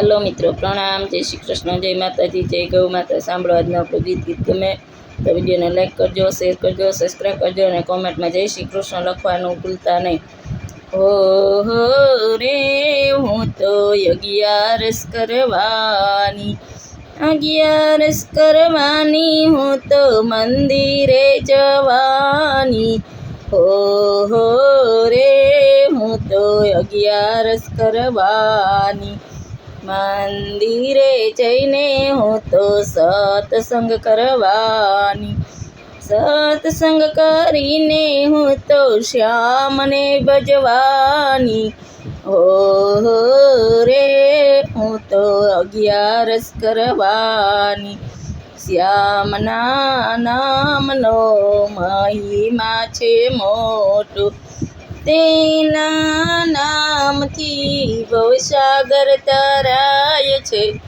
Hello મિત્રો, પ્રણામ. જય શ્રી કૃષ્ણ, જય માતાજી, જય ગૌ માતા. સાંભળો આજનું આપણું ગીત ગીત ગમે તો વિડીયોને લાઈક કરજો શેર કરજો સબસ્ક્રાઈબ કરજો અને કોમેન્ટમાં જય શ્રી કૃષ્ણ લખવાનું ભૂલતા નહીં. હો હો, રે, હું તો અગિયારસ કરવાની અગિયારસ કરવાની, હું તો મંદિરે જવાની. હો હો, રે, હું તો અગિયારસ કરવાની મંદિરે જઈને હું તો સત્સંગ કરવાની. સત્સંગ કરીને હું તો શ્યામને ભજવાની. હો રે, હું તો અગિયારસ કરવાની. શ્યામના નામનો મહિમા છે મોટો. તેના નામથી ભવસાગર તરાય છે.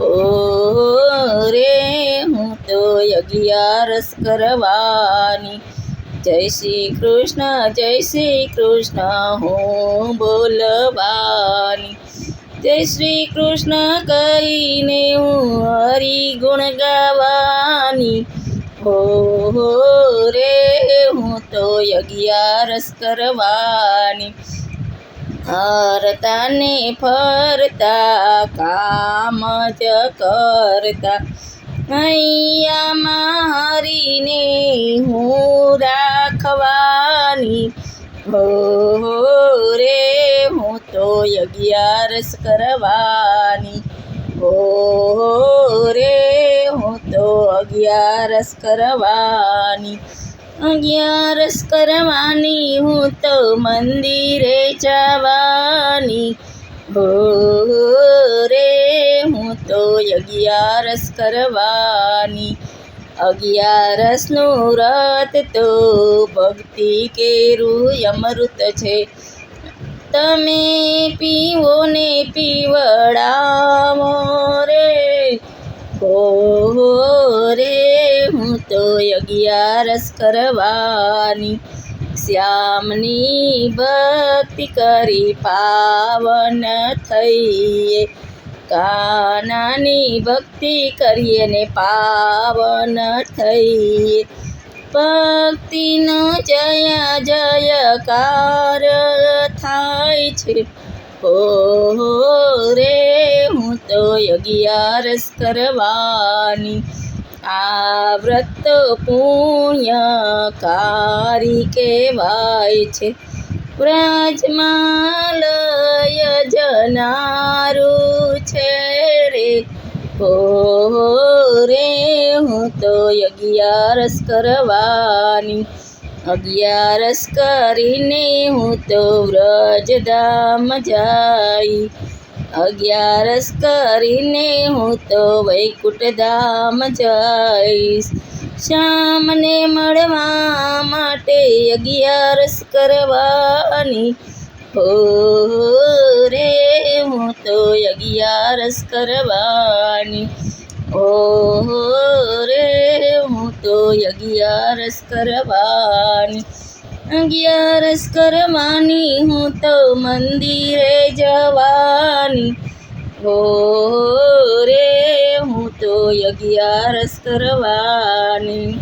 ઓ રે, હું તો યજ્ઞારસ કરવાની. જય શ્રી કૃષ્ણ, જય શ્રી કૃષ્ણ, હું બોલવાની. જય શ્રી કૃષ્ણ કહીને અગિયારસ કરવાની હરતાને ફરતા, કામ જ કરતા. અહીંયા મારીને હું રાખવાની. હો રે, હું તો અગિયારસ કરવાની. હો રે, હું તો અગિયારસ કરવાની. અગિયારસ કરવાની હું તો મંદિરે જવાની. રે, હું તો અગિયારસ કરવાની. અગિયારસનું વ્રત તો ભક્તિ કેરું અમૃત છે. તમે પીવો ને પીવડાવો રે. રે તો અગિયારસ કરવાની શ્યામની ભક્તિ કરી પાવન થઈએ. કાનાની ભક્તિ કરીએ ને પાવન થઈએ. ભક્તિનો જય જયકાર થાય છે. હો રે, હું તો અગિયારસ કરવાની આ વ્રત પુણ્યકારી કહેવાય છે. વ્રજમાલય જનારું છે રે. હો રે, હું તો અગિયારસ કરવાની. અગિયારસ કરીને હું તો વ્રજધામ જાય. અગિયારસ કરીને હું તો વૈકુંઠ ધામ જઈશ. શ્યામને મળવા માટે અગિયારસ કરવાની. હો રે હું તો અગિયારસ કરવાની. ઓ રે હું તો અગિયારસ કરવાની. અગિયારસ કરવાની હું તો મંદિરે જવાની. હો રે હું તો અગિયારસ કરવાની.